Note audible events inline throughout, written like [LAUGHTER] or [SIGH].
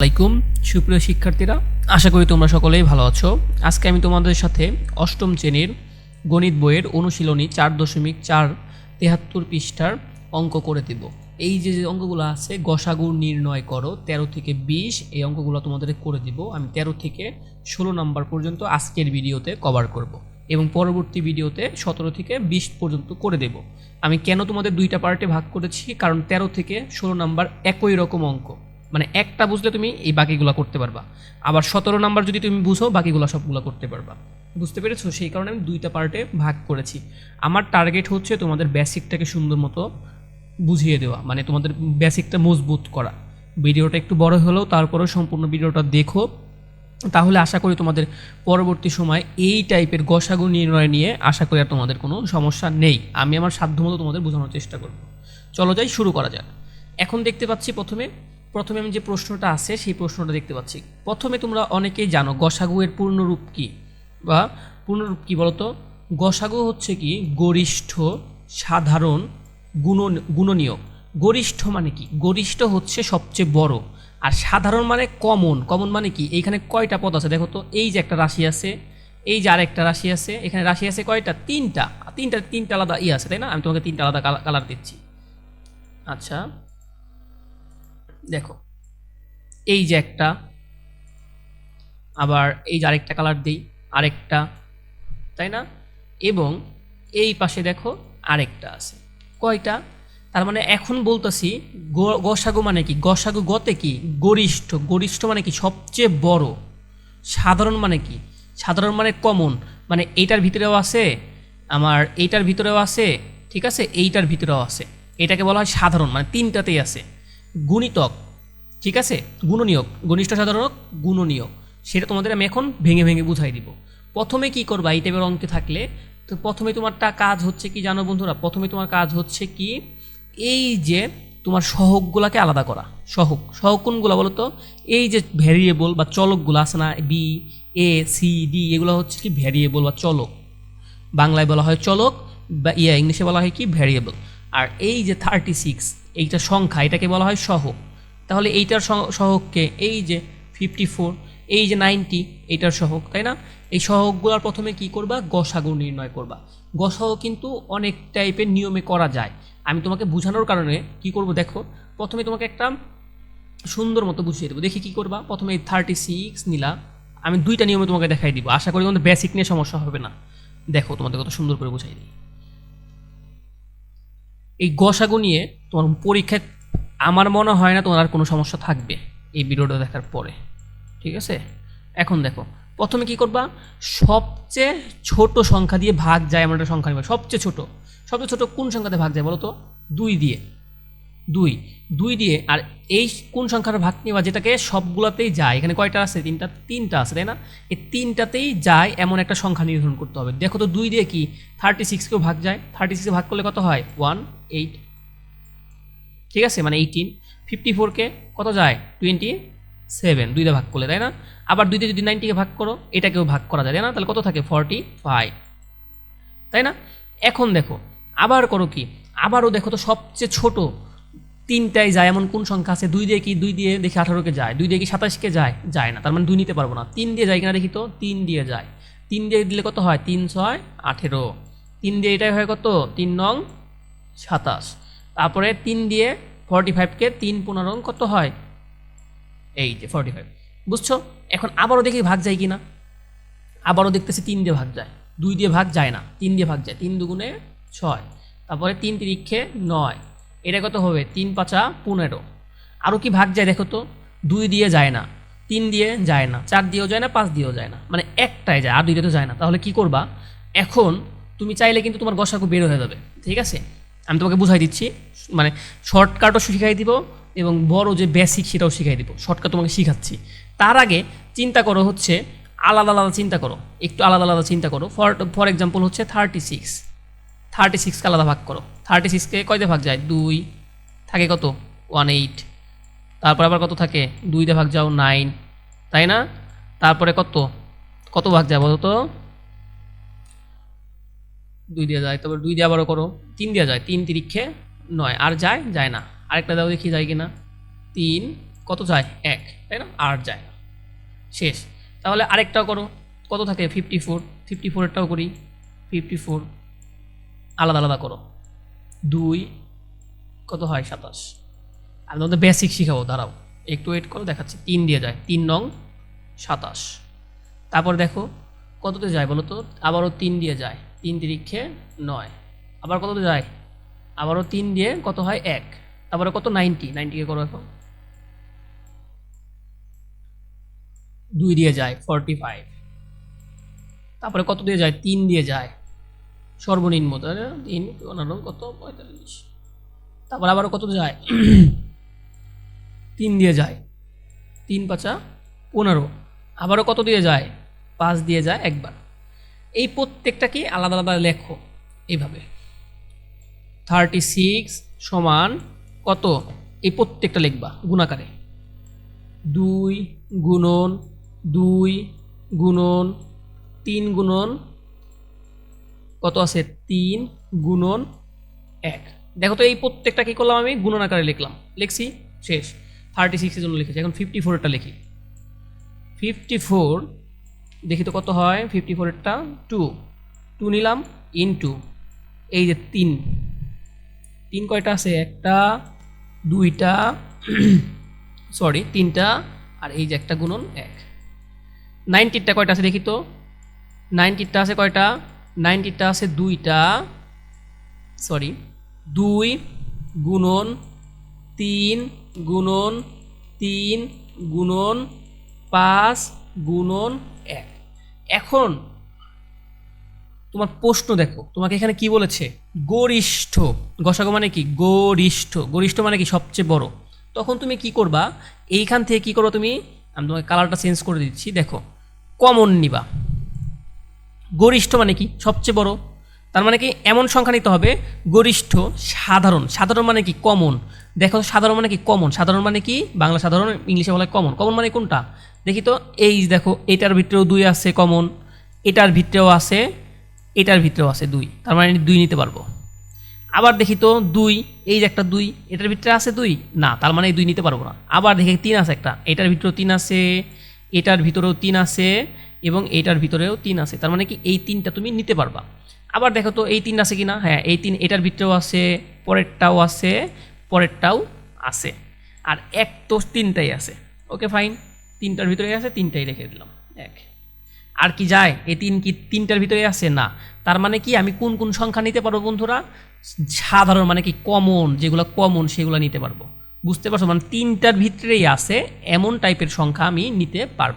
আলাইকুম, সুপ্রিয় শিক্ষার্থীরা, আশা করি তোমরা সকলেই ভালো আছো। আজকে আমি তোমাদের সাথে অষ্টম শ্রেণির গণিত বইয়ের অনুশীলনী চার দশমিক চার তেহাত্তর পৃষ্ঠার অঙ্ক করে দেব। এই যে যে অঙ্কগুলো আছে, গসাগু নির্ণয় করো, তেরো থেকে বিশ, এই অঙ্কগুলো তোমাদের করে দিব। আমি তেরো থেকে ষোলো নাম্বার পর্যন্ত আজকের ভিডিওতে কভার করব এবং পরবর্তী ভিডিওতে সতেরো থেকে বিশ পর্যন্ত করে দেব। আমি কেন তোমাদের দুইটা পার্টে ভাগ করেছি? কারণ তেরো থেকে ষোলো নাম্বার একই রকম অঙ্ক। মানে একটা বুঝলে তুমি এই বাকিগুলো করতে পারবা। আবার সতেরো নাম্বার যদি তুমি বুঝো, বাকিগুলো সবগুলো করতে পারবা। বুঝতে পেরেছ? সেই কারণে আমি দুইটা পার্টে ভাগ করেছি। আমার টার্গেট হচ্ছে তোমাদের বেসিকটাকে সুন্দর মতো বুঝিয়ে দেওয়া মানে তোমাদের বেসিকটা মজবুত করা। ভিডিওটা একটু বড় হলেও তারপরেও সম্পূর্ণ ভিডিওটা দেখো। তাহলে আশা করি তোমাদের পরবর্তী সময় এই টাইপের গসাগু নির্ণয় নিয়ে আশা করি আর তোমাদের কোনো সমস্যা নেই। আমি আমার সাধ্যমতো তোমাদের বোঝানোর চেষ্টা করব। চলো যাই, শুরু করা যাক। এখন দেখতে পাচ্ছি প্রথমে প্রথমে আমি যে প্রশ্নটা আছে, সেই প্রশ্নটা দেখতে পাচ্ছি। প্রথমে তোমরা অনেকেই জানো গসাগু এর পূর্ণরূপ কি? বা পূর্ণরূপ কি বলতো? গসাগু হচ্ছে কি? গরিষ্ঠ, সাধারণ, গুণ গুণনীয় গরিষ্ঠ মানে কি? গরিষ্ঠ হচ্ছে সবচেয়ে বড়। আর সাধারণ মানে কমন। কমন মানে কি? এইখানে কয়টা পদ আছে? দেখো তো, এই যে একটা রাশি আছে, এই যে আরেকটা রাশি আছে, এখানে রাশি আছে কয়টা? তিনটা। তিনটা তিনটা আলাদা ই আছে, তাই না? আমি তোমাকে তিনটা আলাদা কালার দিচ্ছি। আচ্ছা। দেখো, এই যে একটা, আবার এই যে আরেকটা কালার দিই, আরেকটা, তাই না? এবং এই পাশে দেখো আরেকটা আছে। কয়টা? তার মানে এখন বলতেছি গসাগু মানে কি? গসাগু গতে কি? গরিষ্ঠ। গরিষ্ঠ মানে কি? সবচেয়ে বড়। সাধারণ মানে কি? সাধারণ মানে কমন মানে এইটার ভিতরেও আছে, আমার এইটার ভিতরেও আছে, ঠিক আছে? এইটার ভিতরেও আছে। এটাকে বলা হয় সাধারণ মানে তিনটাতেই আছে। গুণিতক, ঠিক আছে? গুণনীয়ক, ঘনিষ্ঠ সাধারণক, গুণনীয়ক। সেটা তোমাদের আমি এখন ভেঙে ভেঙে বুঝাই দিব। প্রথমে কি করবা এই টাইপের অঙ্কে থাকলে? তো প্রথমে তোমারটা কাজ হচ্ছে কি জানো বন্ধুরা? প্রথমে তোমার কাজ হচ্ছে কি, এই যে তোমার সহগগুলাকে আলাদা করা। সহগ সহগ কোনগুলো বলো তো এই যে ভ্যারিয়েবল বা চলকগুলো আছে না বি এ সি ডি এগুলো হচ্ছে কি ভ্যারিয়েবল বা চলক। বাংলায় বলা হয় চলক বা ইয়া, ইংলিশে বলা হয় কি ভ্যারিয়েবল আর এই যে থার্টি সিক্স এইটা সংখ্যা, এটাকে বলা হয় সহগ তাহলে এইটার সহককে এই যে ফিফটি ফোর এই যে নাইনটি এইটার সহক তাই না? এই সহগগুলোর প্রথমে কি করবা? গসাগু নির্ণয় করবা। গসাগু কিন্তু অনেক টাইপের নিয়মে করা যায়। আমি তোমাকে বোঝানোর কারণে কি করব দেখো? প্রথমে তোমাকে একটা সুন্দর মতো বুঝিয়ে দেবো। দেখি কি করবা? প্রথমে এই থার্টি সিক্স নিলা। আমি দুইটা নিয়মে তোমাকে দেখাই দিব। আশা করি তোমাদের বেসিক নিয়ে সমস্যা হবে না। দেখো তোমাদের কত সুন্দর করে বুঝাই দিই। এই গসাগু নিয়ে তোমার পরীক্ষায় আমার মনে হয় না তোমার আর কোনো সমস্যা থাকবে এই ভিডিওটা দেখার পরে। ঠিক আছে? এখন দেখো, প্রথমে কি করবা? সবচেয়ে ছোট সংখ্যা দিয়ে ভাগ যায় আমার একটা সংখ্যা নিবা। সবচেয়ে ছোট। সবচেয়ে ছোট কোন সংখ্যাতে ভাগ যায় বলো তো? দুই দিয়ে। দুই। দুই দিয়ে আর এই কোন সংখ্যার ভাগ নেওয়া যেটাকে সবগুলোতেই যায়। এখানে কয়টা আছে? তিনটা তিনটা আছে, তাই না? এই তিনটাতেই যায় এমন একটা সংখ্যা নির্ধারণ করতে হবে। দেখো তো দুই দিয়ে কি? থার্টি সিক্সকেও ভাগ যায়। থার্টি সিক্সকে ভাগ করলে কত হয়? ওয়ান এইট ঠিক আছে? মানে এইটিন ফিফটি ফোরকে কত যায়? টোয়েন্টি সেভেন দুইটা ভাগ করলে, তাই না? আবার দুই দিয়ে যদি নাইনটিকে ভাগ করো, এটাকেও ভাগ করা যায়, তাই না? তাহলে কত থাকে? ফর্টি ফাইভ তাই না? এখন দেখো, আবার করো কি? আবারও দেখো তো সবচেয়ে ছোট তিনটায় যায়, এমন কোন সংখ্যা আছে? দুই দিয়ে কি দুই দিয়ে দেখি আঠারোকে যায়? দুই দিয়ে কি সাতাশকে যায়? যায় না, তার মানে দুই নিতে পারব না। তিন দিয়ে যায় কিনা দেখি তো? তিন দিয়ে যায়। তিন দিয়ে দিলে কত হয়? তিন ছয় আঠেরো। তিন দিয়ে এটাই হয় কত? তিন নং সাতাশ। তারপরে তিন দিয়ে ফর্টি ফাইভকে তিন পনেরো কত হয়? এই যে ফর্টি ফাইভ বুঝছ? এখন আবারও দেখি ভাগ যায় কি না আবারও দেখতেছি তিন দিয়ে ভাগ যায়। দুই দিয়ে ভাগ যায় না। তিন দিয়ে ভাগ যায়। তিন দুগুণে ছয়। তারপরে তিন তিরিক্ষে নয়। এটা কত হবে? তিন পাঁচা পনেরো। আরও কি ভাগ যায় দেখো তো? দুই দিয়ে যায় না। তিন দিয়ে যায় না। চার দিয়েও যায় না, পাঁচ দিয়েও যায় না। মানে একটাই যায়, আর দুইটা তো যায় না। তাহলে কি করবা? এখন তুমি চাইলে কিন্তু তোমার গসাকু বের হয়ে যাবে। ঠিক আছে? আমি তোমাকে বুঝাই দিচ্ছি। মানে শর্টকাটও শিখাই দিব এবং বড় যে বেসিক সেটাও শিখাই দিব। শর্টকাট তোমাকে শিখাচ্ছি। তার আগে চিন্তা করো হচ্ছে, আলাদা আলাদা চিন্তা করো। একটু আলাদা আলাদা চিন্তা করো। ফর ফর এক্সাম্পল হচ্ছে থার্টি সিক্স থার্টি সিক্সকে আলাদা ভাগ করো। থার্টি সিক্সকে কয়তে ভাগ যায়? দুই। থাকে কত? ওয়ান এইট তারপর আবার কত থাকে? দুইতে ভাগ যাও নাইন তাই না? তারপরে কত? কত ভাগ যায় বলো তো? দুই দিয়ে যায়। তারপর দুই দিয়ে আবারও করো। তিন দিয়ে যায়। তিন তিরিক্ষে নয়। আর যায়? যায় না। আরেকটা দাও দেখি যায় কি না তিন। কত যায়? এক। তাই না? আর যায় না। শেষ। তাহলে আরেকটাও করো। কত থাকে? ফিফটি ফোর ফিফটি ফোরেরটাও করি। ফিফটি ফোর আলাদা আলাদা করো। দুই, কত হয়? সাতাশ। আমি তোমাদের বেসিক শিখাবো, দাঁড়াও। একটু ওয়েট করো, দেখাচ্ছি। তিন দিয়ে যায়। তিন নং, সাতাশ। তারপর দেখো, কততে যায় বলো তো? আবারও তিন দিয়ে যায়। তিন তিরিক্ষে নয়। আবার কততে যায়? আবারও তিন দিয়ে কত হয়? এক। তারপরে কত? নাইনটি। নাইনটিকে করো এখন। দুই দিয়ে যায় ফর্টি ফাইভ তারপরে কত দিয়ে যায়? তিন দিয়ে যায়। সর্বনিম্ন না? তিন পনেরো কত? পঁয়তাল্লিশ। তারপর আবার কত যায়? তিন দিয়ে যায়। তিন পাঁচা পনেরো। আবারও কত দিয়ে যায়? পাঁচ দিয়ে যায় একবার। এই প্রত্যেকটা কি আলাদা আলাদা লেখো? এইভাবে। থার্টি সিক্স সমান কত? এই প্রত্যেকটা লিখবা গুণাকারে। দুই গুণন দুই গুণন, তিন গুণন কত আছে? তিন গুণন এক। দেখো তো এই প্রত্যেকটা কী করলাম আমি? গুণন আকারে লিখলাম। লিখছি, শেষ। থার্টি সিক্সের জন্য লিখেছি। এখন ফিফটি ফোরেরটা লিখি। ফিফটি ফোর দেখি তো কত হয়? ফিফটি ফোরেরটা টু টু নিলাম ইন টু এই যে তিন। তিন কয়টা আছে? একটা, দুইটা [CLEARS THROAT] সরি তিনটা, আর এই যে একটা গুণন এক। নাইনটিরটা কয়টা আছে দেখি তো? নাইনটিরটা আছে কয়টা? নাইনটিরটা আছে দুইটা সরি দুই গুণন তিন গুণন তিন গুণন পাঁচ গুণন এক। এখন তোমার প্রশ্ন দেখো, তোমাকে এখানে কি বলেছে? গরিষ্ঠ, গসাগো মানে কি? গরিষ্ঠ। গরিষ্ঠ মানে কি? সবচেয়ে বড়। তখন তুমি কি করবা? এইখান থেকে কি করো তুমি? আমি তোমাকে কালারটা চেঞ্জ করে দিচ্ছি। দেখো কমন নিবা। গরিষ্ঠ মানে কি? সবচেয়ে বড়। তার মানে কি? এমন সংখ্যা নিতে হবে, গরিষ্ঠ, সাধারণ। সাধারণ মানে কি? কমন। দেখো, সাধারণ মানে কি? কমন। সাধারণ মানে কি? বাংলা সাধারণ, ইংলিশে বলা কমন। কমন মানে কোনটা? দেখি তো, এই দেখো, এটার ভিতরেও দুই আছে কমন, এটার ভিতরেও আছে, এটার ভিতরেও আছে দুই। তার মানে দুই নিতে পারব। আবার দেখি তো, দুই, এই যে একটা দুই, এটার ভিতরে আছে দুই? না, তার মানে দুই নিতে পারব না। আবার দেখি তিন আছে একটা, এটার ভিতরেও তিন আছে, এটার ভিতরেও তিন আছে এবং এইটার ভিতরেও তিন আছে। তার মানে কি এই তিনটা তুমি নিতে পারবা। আবার দেখো তো এই তিন আছে কি না হ্যাঁ এই তিন এটার ভিতরেও আছে, পরেরটাও আছে পরেরটাও আছে। আর এক তো তিনটাই আছে। Okay, fine. তিনটার ভিতরে আছে, তিনটাই রেখে দিলাম। এক। আর কি যায়? এই তিন কি তিনটার ভিতরে আছে? না। তার মানে কি আমি কোন কোন সংখ্যা নিতে পারব বন্ধুরা? সাধারণ মানে কি কমন যেগুলো কমন সেগুলো নিতে পারব। বুঝতে পারছ? মানে তিনটার ভিতরেই আছে, এমন টাইপের সংখ্যা আমি নিতে পারব।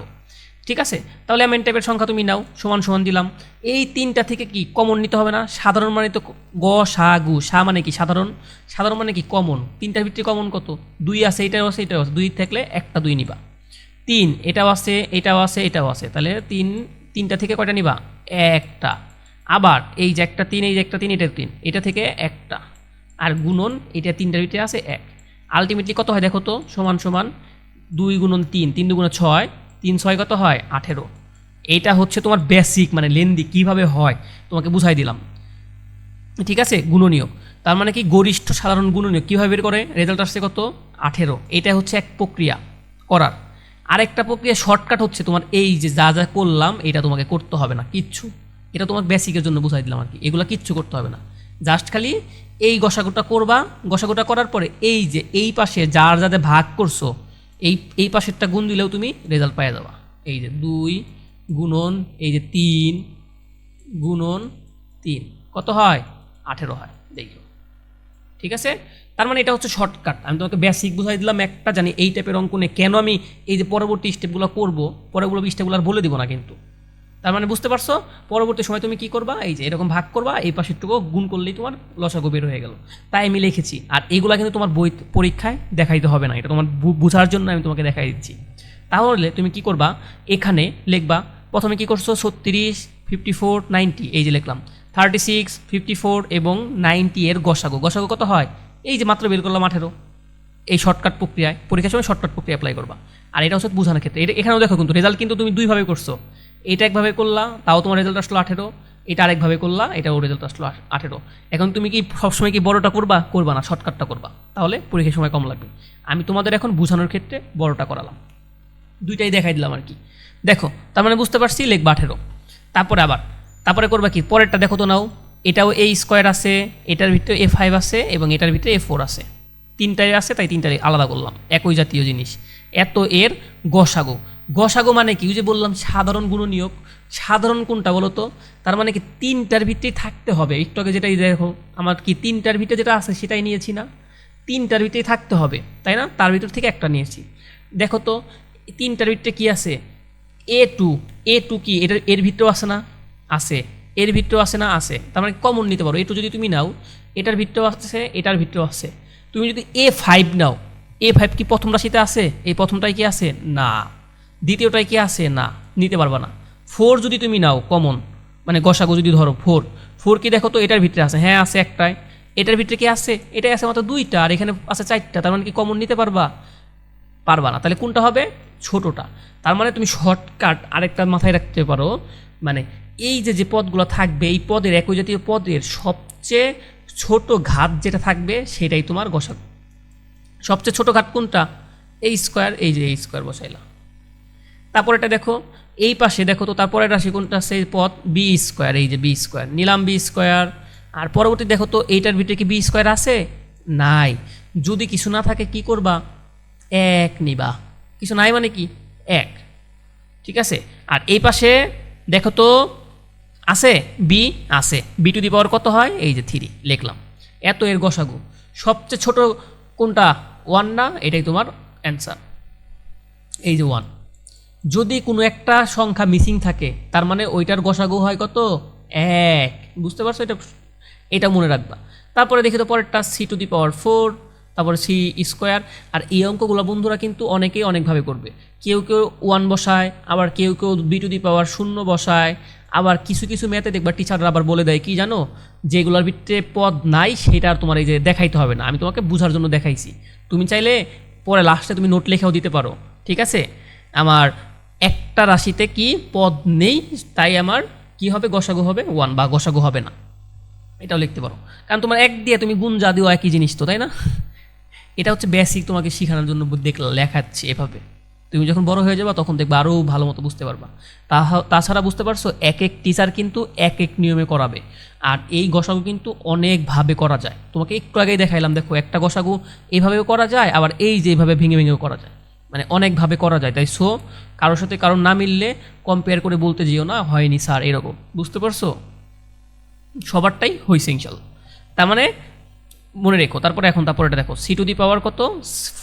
ঠিক আছে? তাহলে এমন টাইপের সংখ্যা তুমি নাও, সমান সমান দিলাম। এই তিনটা থেকে কি কমন নিতে হবে না? সাধারণ মানে তো গ, সা, গু, সা মানে কি সাধারণ? সাধারণ মানে কি কমন তিনটার ভিতরে কমন কত? দুই আছে, এটাও আছে এটাও আছে। দুই থাকলে একটা দুই নিবা। তিন, এটাও আছে এটাও আছে এটাও আছে। তাহলে তিন, তিনটা থেকে কয়টা নিবা? একটা। আবার এই যে একটা তিন, এই যে একটা তিন, এটা তিন। এটা থেকে একটা। আর গুণন, এটা তিনটার ভিতরে আছে, এক। আলটিমেটলি কত হয় দেখো তো? সমান সমান দুই গুণন তিন। তিন দুগুণ ছয়। তিন ছয় কত হয়? আঠেরো। এইটা হচ্ছে তোমার বেসিক মানে লেন্দি কীভাবে হয়? তোমাকে বুঝাই দিলাম। ঠিক আছে? গুণনীয়। তার মানে কি? গরিষ্ঠ সাধারণ গুণনীয়। কীভাবে বের করে? রেজাল্ট আসছে কত? আঠেরো। এটা হচ্ছে এক প্রক্রিয়া করার। আরেকটা প্রক্রিয়া শর্টকাট হচ্ছে তোমার এই যে যা যা করলাম, এটা তোমাকে করতে হবে না, কিচ্ছু। এটা তোমার বেসিকের জন্য বুঝাই দিলাম আর কি। এগুলো কিচ্ছু করতে হবে না। জাস্ট খালি এই গসাগুটা করবা। গসাগুটা করার পরে এই যে এই পাশে যার যাতে ভাগ করছ এই এই পাশেরটা গুণ দিলেও তুমি রেজাল্ট পাইয়ে যাবা। এই যে দুই গুণন, এই যে তিন গুণন তিন। কত হয়? আঠেরো হয়। দেখো। ঠিক আছে? তার মানে এটা হচ্ছে শর্টকাট আমি তোমাকে বেসিক বুঝাই দিলাম একটা, জানি এই টাইপের অঙ্কনে কেন আমি এই যে পরবর্তী স্টেপগুলো করব পরবর্তী স্টেপগুলো আর বলে দিব না কিন্তু। তার মানে বুঝতে পারছ? পরবর্তী সময় তুমি কি করবা? এই যে এরকম ভাগ করবা, এই পাশেরটুকু গুণ করলেই তোমার লসাগু বের হয়ে গেল। তাই আমি লিখেছি, আর এইগুলা কিন্তু তোমার বই পরীক্ষায় দেখাইতে হবে না, এটা তোমার বোঝার জন্য আমি তোমাকে দেখাই দিচ্ছি। তাহলে তুমি কি করবা? এখানে লিখবা, প্রথমে কি করছ? ছত্রিশ ফিফটি ফোর নাইনটি এই যে লিখলাম। থার্টি সিক্স ফিফটি ফোর এবং নাইনটি এর গসাগো। গসাগো কত হয়? এই যে মাত্র বের করলাম আঠেরো এই শর্টকাট প্রক্রিয়ায়, পরীক্ষার সময় শর্টকাট প্রক্রিয়া অ্যাপ্লাই করবা। আর এটা হচ্ছে বোঝানোর ক্ষেত্রে। এটা এখানেও দেখো কিন্তু রেজাল্ট কিন্তু তুমি দুইভাবে করছ। এটা একভাবে করলা, তাও তোমার রেজাল্ট আসলো আঠেরো। এটা আরেকভাবে করলা এটা ওর রেজাল্ট আসলো আঠেরো। এখন তুমি কি সবসময় কি বড়টা করবা? করবা না শর্টকাটটা করবা। তাহলে পরীক্ষার সময় কম লাগবে। আমি তোমাদের এখন বোঝানোর ক্ষেত্রে বড়টা করালাম। দুইটাই দেখাই দিলাম আর কি। দেখো, তার মানে বুঝতে পারছি লেখবা আঠেরো। তারপরে আবার, তারপরে করবা কি? পরেরটা দেখো তো নাও। এটাও এ স্কোয়ার আছে, এটার ভিতরে এ ফাইভ আছে এবং এটার ভিতরে এ ফোর আছে। তিনটাই আছে, তাই তিনটাই আলাদা করলাম। একই জাতীয় জিনিস। এত এর গসাগো। গসাগো মানে কি? যে বললাম, সাধারণ গুণ নিয়োগ। সাধারণ কোনটা বলো তো? তার মানে কি তিনটার ভিতরেই থাকতে হবে। একটু যেটাই দেখো, আমার কি তিনটার ভিতরে যেটা আছে সেটাই নিয়েছি না? তিনটার ভিতরেই থাকতে হবে, তাই না? তার ভিতর থেকে একটা নিয়েছি। দেখো তো, তিনটার ভিতরে কি আছে? এ টু। এ টু কি? এটার এর ভিতরেও আছে না? আছে। এর ভিতরেও আছে না? আছে। তার মানে কমন নিতে পারো। এ টু যদি তুমি নাও, এটার ভিতরেও আছে, এটার ভিতরেও আছে। তুমি যদি এ ফাইভ নাও, এ ফাইভ কি প্রথম রাশিতে আছে? এই প্রথমটাই কি আছে? না। দ্বিতীয়টাই কি আছে? না, নিতে পারবা না। ফোর যদি তুমি নাও কমন মানে গসাগো যদি ধরো, ফোর। ফোর কি দেখো তো, এটার ভিতরে আছে। হ্যাঁ আছে একটাই এটার ভিতরে কি আছে? এটাই আছে মাত্র দুইটা, আর এখানে আছে চারটা। তার মানে কি কমন নিতে পারবা? পারবা না। তাহলে কোনটা হবে? ছোটোটা। তার মানে তুমি শর্টকাট আরেকটা মাথায় রাখতে পারো। মানে এই যে যে পদগুলো থাকবে, এই পদের, একই জাতীয় পদের সবচেয়ে ছোট ঘাত যেটা থাকবে, সেটাই তোমার গসা সবচেয়ে ছোট ঘাত কোনটা? এই স্কোয়ার এই যে, এই স্কোয়ার বসাইলাম। তারপর এটা দেখো, এই পাশে দেখো তো তারপরে রাশি কোনটা? সেই পথ বি স্কোয়ার এই যে বি স্কোয়ার নিলাম বি স্কোয়ার আর পরবর্তী দেখো তো, এইটার ভিতরে কি বি স্কোয়ার আছে? নাই। যদি কিছু না থাকে কি করবা? এক নিবা। কিছু নাই মানে কি? এক। ঠিক আছে? আর এই পাশে দেখো তো, আছে? বি আছে। বি টু দি পাওয়ার কত হয়? এই যে থ্রি লিখলাম। এত এর গসাগু। সবচেয়ে ছোট কোনটা? ওয়ান না? এটাই তোমার অ্যান্সার এই যে ওয়ান যদি কোনো একটা সংখ্যা মিসিং থাকে, তার মানে ওইটার গসাগু হয় কত? এক। বুঝতে পারছ? এটা এটা মনে রাখবা। তারপরে দেখি তো পরেরটা C to the power four তারপরে সি স্কোয়ার আর এই অঙ্কগুলো বন্ধুরা কিন্তু অনেকেই অনেকভাবে করবে। কেউ কেউ ওয়ান বসায়, আবার কেউ কেউ বি টু দি পাওয়ার শূন্য বসায়, আবার কিছু কিছু ম্যাথে দেখবা টিচাররা আবার বলে দেয়, কি জানো? যেগুলোর ভিত্তিতে পদ নাই, সেটা আর তোমার এই যে দেখাইতে হবে না। আমি তোমাকে বোঝার জন্য দেখাইছি। তুমি চাইলে পরে লাস্টে তুমি নোট লেখাও দিতে পারো। ঠিক আছে? আমার একটা রাশিতে কি পদ নেই, তাই আমার কি হবে, গসাগু হবে? ওয়ান বা গসাগু হবে না। এটাও লিখতে পারো। কারণ তোমার এক দিয়ে তুমি গুণ যা দিও একই জিনিস তো, তাই না? এটা হচ্ছে বেসিক তোমাকে শেখানোর জন্য দেখলা লেখাচ্ছি এভাবে। তুমি যখন বড় হয়ে যাবে, তখন দেখবে আরও ভালো মতো বুঝতে পারবা। তাছাড়া বুঝতে পারছ, এক এক টিচার কিন্তু এক এক নিয়মে করাবে। আর এই গসাগু কিন্তু অনেকভাবে করা যায়। তোমাকে একটু আগেই দেখাইলাম, দেখো, একটা গসাগু এইভাবেও করা যায়, আবার এই যে এইভাবে ভেঙে ভেঙেও করা যায়। মানে অনেকভাবে করা যায়, তাই সো কারোর সাথে কারোর না মিললে কম্পেয়ার করে বলতে যেও না, হয়নি স্যার এরকম। বুঝতে পারছ? সবারটাই হয়েছে ইনশাল্লাহ তার মানে মনে রেখো, তারপরে এখন তারপরে এটা দেখো। সি টু দি পাওয়ার কত?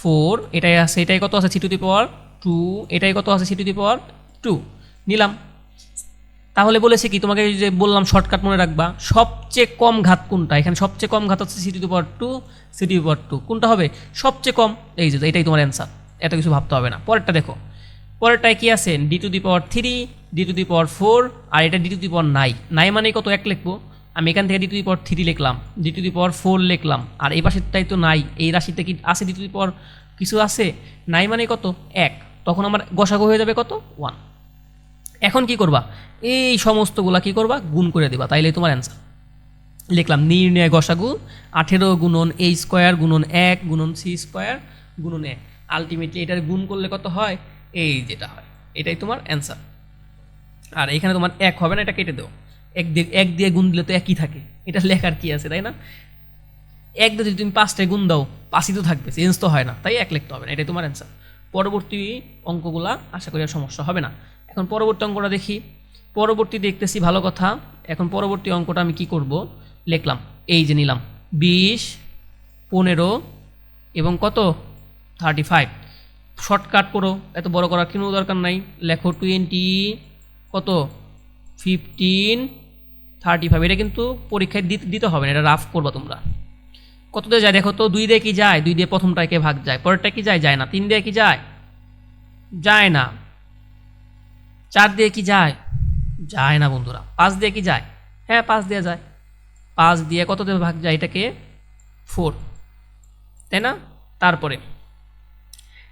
ফোর এটাই আছে, এটাই কত আছে? C to the power two এটাই কত আছে? C to the power two নিলাম। তাহলে বলেছে কি, তোমাকে যে বললাম শর্টকাট মনে রাখবা, সবচেয়ে কম ঘাত কোনটা? এখানে সবচেয়ে কম ঘাত হচ্ছে C to the power two C to the power two কোনটা হবে? সবচেয়ে কম, এই যে, এটাই তোমার অ্যান্সার এত কিছু ভাবতে হবে না। পরেরটা দেখো। পরেরটায় কি আছে? D to the power three D to the power four আর এটা ডি টু দি পাওয়ার নাই নাই মানে কত? এক লিখব। আমি এখান থেকে D to the power three লিখলাম। D to the power four লিখলাম। আর এই পাশেরটাই তো নাই এই রাশিতে কি আছে? ডি টু দি পাওয়ার কিছু আছে? নাই মানে কত? এক। তখন আমার গসাগো হয়ে যাবে কত? ওয়ান এখন কি করবা? এই সমস্তগুলা কি করবা? গুণ করে দিবা। তাইলে তোমার অ্যান্সার লিখলাম, নির্ণয় গসাগু, আঠেরো গুণন এই স্কোয়ার গুণন এক, গুণন সি স্কোয়ার গুণন এক। আলটিমেটলি এটার গুণ করলে কত হয়? এই যেটা হয়। এটাই তোমার অ্যান্সার আর এখানে তোমার এক হবে না, এটা কেটে দেও। এক দিয়ে এক দিয়ে গুণ দিলে তো একই থাকে। এটা লেখার কি আছে, তাই না? এক দিয়ে যদি তুমি পাঁচটায় গুণ দাও, পাঁচই তো থাকবে চেঞ্জ তো হয় না। তাই এক লিখতে হবে না, এটাই তোমার অ্যান্সার পরবর্তী অঙ্কগুলা আশা করি আর সমস্যা হবে না। এখন পরবর্তী অঙ্কটা দেখি। পরবর্তী দেখতেছি, ভালো কথা। এখন পরবর্তী অঙ্কটা আমি কি করব? লিখলাম। এই যে নিলাম। বিশ, পনেরো এবং কত? থার্টি ফাইভ শর্টকাট করো এত বড় করার কোনো দরকার নাই। লেখো টোয়েন্টি কত? ফিফটিন থার্টি ফাইভ এটা কিন্তু পরীক্ষায় দিতে দিতে হবে না, এটা রাফ করবা তোমরা। কত দিয়ে যায়? দেখো তো, দুই দিয়ে কি যায়? দুই দিয়ে প্রথমটাকে ভাগ যায়। পরেরটা কি যায়? যায় না। তিন দিয়ে কি যায়? যায় না। চার দিয়ে কি যায়? যায় না বন্ধুরা। পাঁচ দিয়ে কি যায়? হ্যাঁ পাঁচ দিয়ে যায়। পাঁচ দিয়ে কত দিয়ে ভাগ যায়? এটাকে ফোর তাই না? তারপরে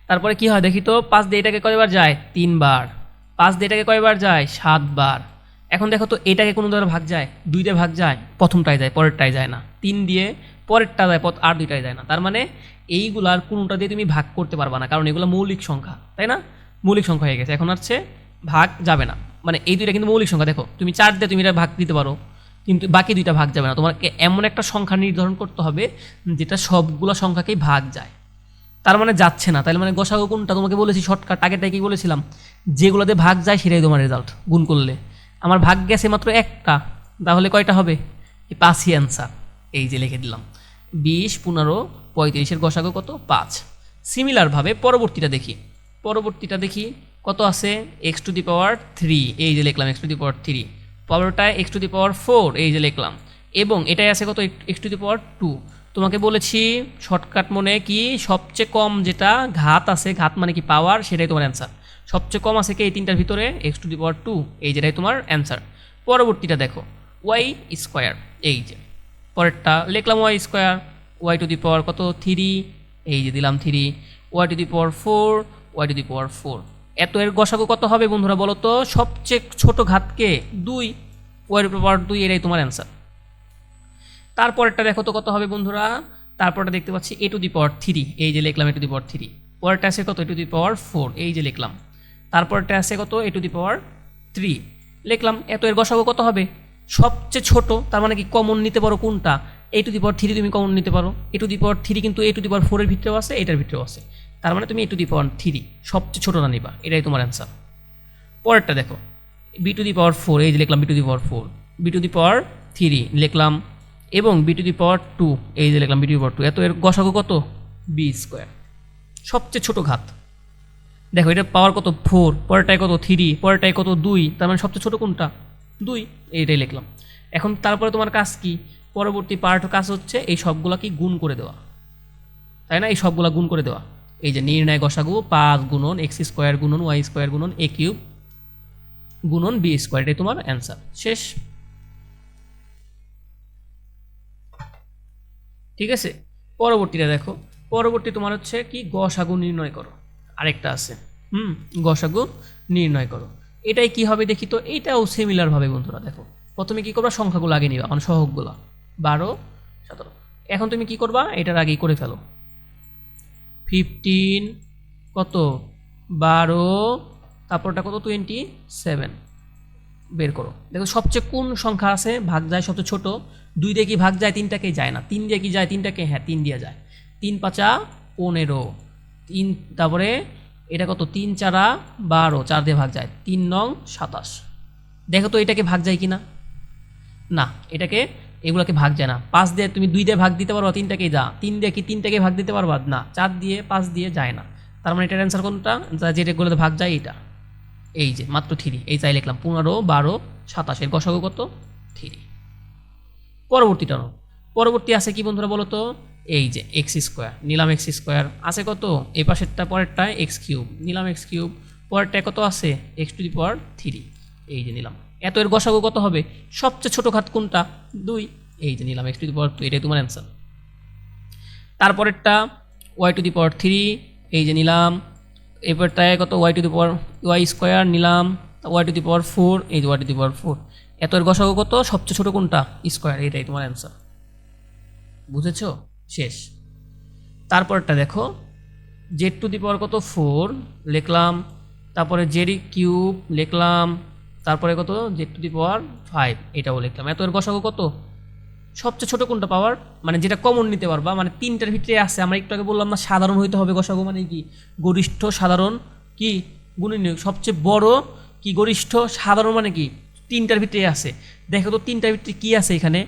তারপরে কি হয় দেখি তো, পাঁচ দিয়ে এটাকে কয়বার যায়? তিনবার। পাঁচ দিয়ে এটাকে কয়বার যায়? সাতবার। এখন দেখো তো, এটাকে কোনো দ্বারা ভাগ যায়? দুই দিয়ে ভাগ যায় প্রথমটায় যায় পরেরটায় যায় না। তিন দিয়ে পরেরটা যায় পথ আর দুইটায় যায় না। তার মানে এইগুলার কোনোটা দিয়ে তুমি ভাগ করতে পারবা না, কারণ এগুলো মৌলিক সংখ্যা, তাই না? মৌলিক সংখ্যা হয়ে গেছে। এখন হচ্ছে ভাগ যাবে না। মানে এই দুইটা কিন্তু মৌলিক সংখ্যা। দেখো, তুমি চার দিয়ে তুমি এটা ভাগ দিতে পারো, কিন্তু বাকি দুইটা ভাগ যাবে না। তোমাকে এমন একটা সংখ্যা নির্ধারণ করতে হবে, যেটা সবগুলো সংখ্যাকেই ভাগ যায়। তার মানে যাচ্ছে না। তাহলে মানে গসাগু কোনটা? তোমাকে বলেছি শর্টকাট আগেটাই কি বলেছিলাম। যেগুলোতে ভাগ যায় সেটাই তোমার রেজাল্ট গুণ করলে। আমার ভাগ গেছে মাত্র একটা, তাহলে কয়টা হবে? এই পাঁচই অ্যান্সার এই যে লিখে দিলাম। বিশ, পনেরো, পঁয়ত্রিশের গসাগু কত? পাঁচ। সিমিলারভাবে পরবর্তীটা দেখি। পরবর্তীটা দেখি, কত আছে? X to the power three এই যে লিখলাম X to the power three পাওয়ারটায় X to the power four এই যে লিখলাম। এবং এটাই আছে কত? X to the power two তোমাকে বলেছি শর্টকাট মনে কি, সবচেয়ে কম যেটা ঘাত আছে, ঘাত মানে কি পাওয়ার সেটাই তোমার অ্যান্সার সবচেয়ে কম আছে কি এই তিনটার ভিতরে? X to the power two এই যেটাই তোমার অ্যান্সার পরবর্তীটা দেখো ওয়াই স্কোয়ার এই যে। পরেরটা, লিখলাম Y square Y to the power কত? থ্রি এই যে দিলাম three Y to the power four Y to the power four এত এর গসাগু কত হবে বন্ধুরা বলো তো? সবচেয়ে ছোট ঘাতকে দুই ওয়াই টু দি পাওয়ার দুই এটাই তোমার অ্যান্সার তারপরেরটা দেখো তো কত হবে বন্ধুরা তারপরটা দেখতে পাচ্ছি এ টু দি পাওয়ার থ্রি এই যে লিখলাম এ টু দি পাওয়ার থ্রি পরেরটা আছে কত এ টু দি পাওয়ার ফোর এই যে লিখলাম তারপরটা আছে কত এ টু দি পাওয়ার থ্রি লিখলাম এত এর গসাগু কত হবে সবচেয়ে ছোট তার মানে কি কমন নিতে পারো কোনটা A to the power three তুমি কমন নিতে পারো এ টু দি পাওয়ার থ্রি কিন্তু এ টু দি পাওয়ার ফোরের ভিতরেও আছে এটার ভিতরেও আছে তার মানে তুমি এ টু দি পাওয়ার থ্রি সবচেয়ে ছোটোটা নিবা এটাই তোমার অ্যান্সার পরেরটা দেখো B to the power four এই যে লিখলাম B to the power four B to the power three লিখলাম এবং B to the power two এই যে লিখলাম B to the power two এত এর গসাগু কত? বি স্কোয়ার সবচেয়ে ছোট ঘাত। দেখো, এটা পাওয়ার কত? ফোর পরেরটায় কত? থ্রি পরেরটায় কত? দুই, তার মানে সবচেয়ে ছোট কোনটা? দুই, এইটাই লিখলাম। এখন তারপরে তোমার কাজ কি? পরবর্তী পার্ট কাজ হচ্ছে এই সবগুলা কি গুণ করে দেওয়া। তাই না? এই সবগুলা গুণ করে দেওয়া। এই যে নির্ণয় গসাগু, পাঁচ গুণন এক্স স্কোয়ার গুণন ওয়াই স্কোয়ার গুণন এ কিউব গুণন বি স্কোয়ার এটাই তোমার অ্যান্সার শেষ। ঠিক আছে? পরবর্তীটা দেখো। পরবর্তী তোমার হচ্ছে কি? গসাগু নির্ণয় করো। আরেকটা আছে। হুম? গসাগু নির্ণয় করো। এটাই কি হবে দেখি তো? এইটাও সিমিলার ভাবে বন্ধুরা দেখো। প্রথমে কি করবা? সংখ্যাগুলো আগে নিবা মানে সহগগুলো। বারো, সতেরো। এখন তুমি কি করবা? এটার আগেই করে ফেলো। ফিফটিন কত? বারো, তারপরটা কত? টোয়েন্টি সেভেন বের করো। দেখো সবচেয়ে কোন সংখ্যা আছে? ভাগ যায় সবচেয়ে ছোট। দুই দিয়ে কি ভাগ যায়? তিনটাকে যায় না। তিন দিয়ে কি যায়? তিনটাকে হ্যাঁ তিন দিয়ে যায়। তিন পাঁচা পনেরো। তিন, তারপরে এটা কত? তিন, চারা বারো। চার দিয়ে ভাগ যায়। তিন নং সাতাশ। দেখো তো এটাকে ভাগ যায় কি না না এটাকে, এগুলোকে ভাগ যায় না। পাঁচ দিয়ে তুমি দুই দিয়ে ভাগ দিতে পারবা তিনটাকে যা। তিন দিয়ে কি তিনটাকে ভাগ দিতে পারবা? না, চার দিয়ে পাঁচ দিয়ে যায় না। তার মানে এটার অ্যান্সার কোনটা? যা যেটাগুলোতে ভাগ যায় এইটা। এই যে, মাত্র থ্রি। এই চাই লিখলাম, পনেরো, বারো সাতাশ এর গসাগু কত থ্রি। পরবর্তীটা পরবর্তী আছে কি বন্ধুরা বলো তো? এই যে এক্স স্কোয়ার নিলাম এক্স স্কোয়ার আছে কত? এই পাশেরটা পরেরটায় এক্স কিউব নিলাম এক্স কিউব পরেরটায় কত আছে? X to the power three. এই যে, নিলাম। এত এর গসাগু কত হবে? সবচেয়ে ছোটো খাত কোনটা? দুই। এই যে, নিলাম X to the power two এটাই তোমার অ্যান্সার তারপরেরটা Y to the power three এই যে, নিলাম। এরপরটায় কত? Y to the power Y square নিলাম Y to the power four এই Y to the power four এত এর কত? সবচেয়ে ছোটো কোনটা? স্কোয়ার এটাই তোমার অ্যান্সার বুঝেছ? শেষ। তারপরটা দেখো জেড টু দি পাওয়ার কত? ফোর লিখলাম। তারপরে জেডি কিউব লিখলাম। তারপরে কত? Z to the power five এটাও লিখলাম। এত এর গসাগু কত? সবচেয়ে ছোটো কোনটা পাওয়ার? মানে যেটা কমন নিতে পারবা মানে তিনটার ভিতরে আছে। আমরা একটু আগে বললাম না, সাধারণ হইতে হবে গসাগু মানে কি? গরিষ্ঠ, সাধারণ, কি? গুণী নিয়োগ সবচেয়ে বড়, কি গরিষ্ঠ, সাধারণ মানে কি? তিনটার ভিতরে আছে। দেখো তো তিনটার ভিতরে কি আছে এখানে?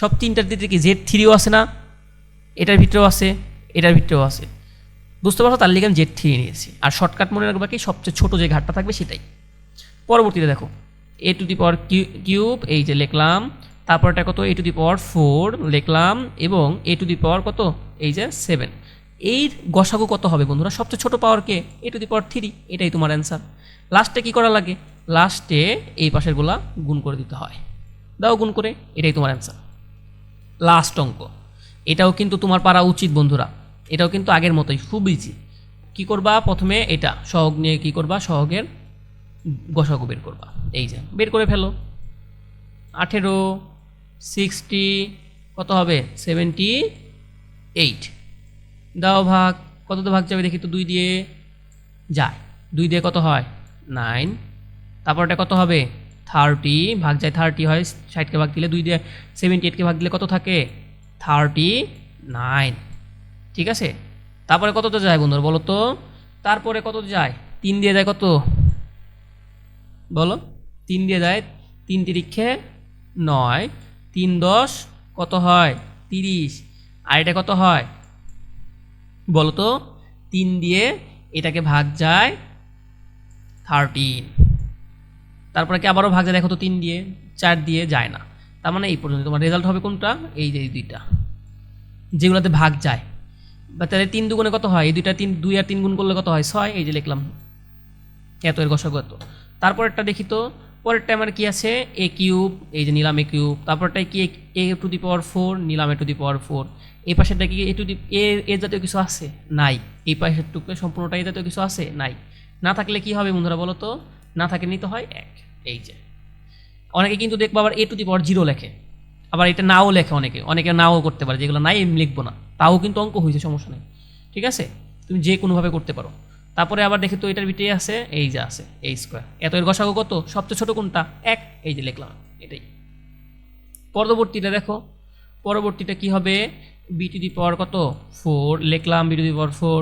সব তিনটার ভিতরে কি জেড থ্রিও আছে না? এটার ভিতরেও আছে, এটার ভিতরেও আছে। বুঝতে পারছ? তার লিগে আমি জেড থ্রি নিয়েছি। আর শর্টকাট মনে রাখবা কি? সবচেয়ে ছোটো যে ঘাটটা থাকবে সেটাই। পরবর্তীতে দেখো। এ টু দি পাওয়ার কিউব এই যে লিখলাম। তারপরটা কত? এ টু দি পাওয়ার ফোর লিখলাম এবং এ টু দি পাওয়ার কত? এই যে সেভেন। এই গসাগু কত হবে বন্ধুরা? সবচেয়ে ছোটো পাওয়ার কে? এ টু দি পাওয়ার থ্রি। এটাই তোমার অ্যান্সার। লাস্টে কি করা লাগে? লাস্টে এই পাশেরগুলা গুণ করে দিতে হয়। দাও গুণ করে, এটাই তোমার অ্যান্সার। লাস্ট অঙ্ক। এটাও কিন্তু তোমার পারা উচিত বন্ধুরা। এটাও কিন্তু আগের মতোই, খুব ইজি কী করবা? প্রথমে এটা, সহগ নিয়ে কী করবা? সহগের গসাগু বের করবা। এই যে, বের করে ফেলো। আঠেরো সিক্সটি, কত হবে? Seventy eight. দাও ভাগ কততে ভাগ যাবে দেখি তো, দুই দিয়ে যায়। দুই দিয়ে কত হয়? নাইন। তারপরটা কত হবে? থার্টি, ভাগ যায় থার্টি হয়, ষাটকে ভাগ দিলে দুই দিয়ে সেভেন্টি এইটকে ভাগ দিলে কত থাকে? Thirty nine. ঠিক আছে? তারপরে কততে যায় বন্ধুরা, বলো তো? তারপরে কত যায়? তিন দিয়ে যায় কত? বলো? তিন দিয়ে যায় তিন তিরিক্ষে নয়। তিন দশ কত হয়? তিরিশ। আর এটা কত হয়? বলো তো তিন দিয়ে এটাকে ভাগ যায় থার্টিন তারপরে কি আবারও ভাগ যায়? দেখো তো তিন দিয়ে, চার দিয়ে যায় না। তার মানে এই পর্যন্ত তোমার রেজাল্ট হবে কোনটা? এই যে এই দুইটা। যেগুলোতে ভাগ যায়। বা তাহলে তিন দুগুণে কত হয়? এই দুইটা তিন, দুই আর তিন গুণ করলে কত হয়? ছয়। এই যে লিখলাম। এত এর গসাগু এত তারপরেরটা দেখি তো পরেরটা আমার কি আছে? এ কিউব এই যে নিলাম এ কিউব তারপরটাই কি? এ টু দি পাওয়ার ফোর নিলাম এ টু দি পাওয়ার ফোর এই পাশেরটা কি? এ টু দি এ এ জাতীয় কিছু আছে? নাই। এই পাশের টুকু সম্পূর্ণটা এই জাতীয় কিছু আছে? নাই। না থাকলে কি হবে বন্ধুরা বলো তো? না থাকে নিতে হয় এক। এই যে। অনেকে কিন্তু দেখব আবার এ টু দি পাওয়ার জিরো লেখে। আবার এটা নাও লেখে অনেকে। অনেকে নাও করতে পারে। যেগুলো নাই লিখব না। তাও কিন্তু অঙ্ক হয়েছে, সমস্যা নেই। ঠিক আছে? তুমি যে কোনোভাবে করতে পারো। তারপরে আবার দেখি তো এটার ভিতরে আছে, এই যে আছে এই স্কোয়ার এত এর গসাগু কত? সবচেয়ে ছোট কোনটা? এক, এই যে লিখলাম এটাই। পরবর্তীটা দেখো, পরবর্তীটা কি হবে? বি টু দি পাওয়ার কত? ফোর লিখলাম B to the power four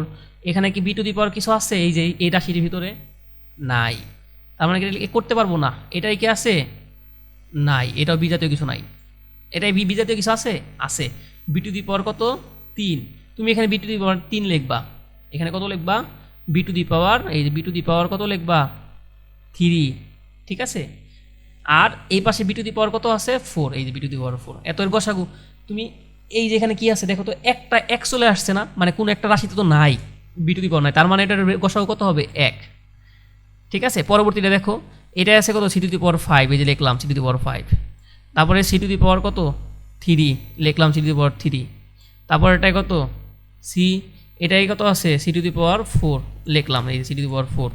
এখানে কি বি টু দি পাওয়ার কিছু আছে? এই যে, এই রাশির ভিতরে নাই। তার মানে এটা করতে পারব না? এটাই কি আছে? নাই। এটাও বি জাতীয় কিছু নাই। এটাই বি বি জাতীয় কিছু আছে? আছে। বি টু দি পাওয়ার কত? তিন। তুমি এখানে বি টু দি পাওয়ার তিন লিখবা। এখানে কত লিখবা? বি টু দি পাওয়ার এই যে বি টু দি পাওয়ার কত লিখবা? থ্রি ঠিক আছে? আর এই পাশে বি টু দি পাওয়ার কত আছে? ফোর এই যে B to the power four এত গসাগু তুমি এই যে এখানে কি আছে, দেখো তো, একটা এক চলে আসছে না মানে কোনো একটা রাশিতে তো নাই বি টু দি পাওয়ার নাই, তার মানে এটার গসাগু কত হবে? এক। ঠিক আছে? পরবর্তীটা দেখো এটা আছে কত? C to the power five এই যে লিখলাম C to the power five তারপরে সি টু দি পাওয়ার কত? থ্রি লিখলাম C to the power three তারপর এটা কত? সি এটাই কত আছে? C to the power four লিখলাম, এই যে C to the power four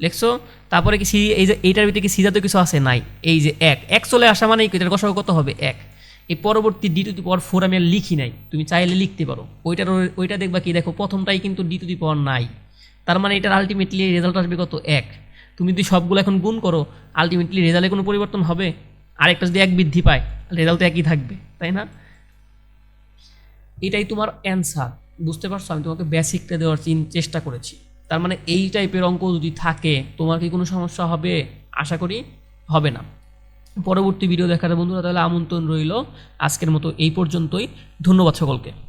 লিখছো? তারপরে কি সি এই যে এইটার ভিতরে কি সিজাতে কিছু আছে? নাই। এই যে এক। এক চলে আসা মানে এটার গসাগু কত হবে? এক। এই পরবর্তী D to the power four আমি আর লিখি নাই। তুমি চাইলে লিখতে পারো। ওইটার ওইটা দেখবা কি? দেখো, প্রথমটাই কিন্তু ডি টু দি পাওয়ার নাই। তার মানে এটার আলটিমেটলি রেজাল্ট আসবে কত? এক। তুমি যদি সবগুলো এখন গুণ করো আলটিমেটলি রেজাল্টে কোনো পরিবর্তন হবে? আরেকটা যদি এক বৃদ্ধি পায় রেজাল্ট একই থাকবে, তাই না? এটাই তোমার অ্যান্সার বুঝতে পারছ? আমি তোমাকে বেসিকটা দেওয়ার চেষ্টা করেছি। তার মানে এই টাইপের অঙ্ক যদি থাকে, তোমার কি কোনো সমস্যা হবে? আশা করি হবে না। পরবর্তী ভিডিও দেখার বন্ধুরা, তাহলে আমন্ত্রণ রইল। আজকের মতো এই পর্যন্তই। ধন্যবাদ সকলকে।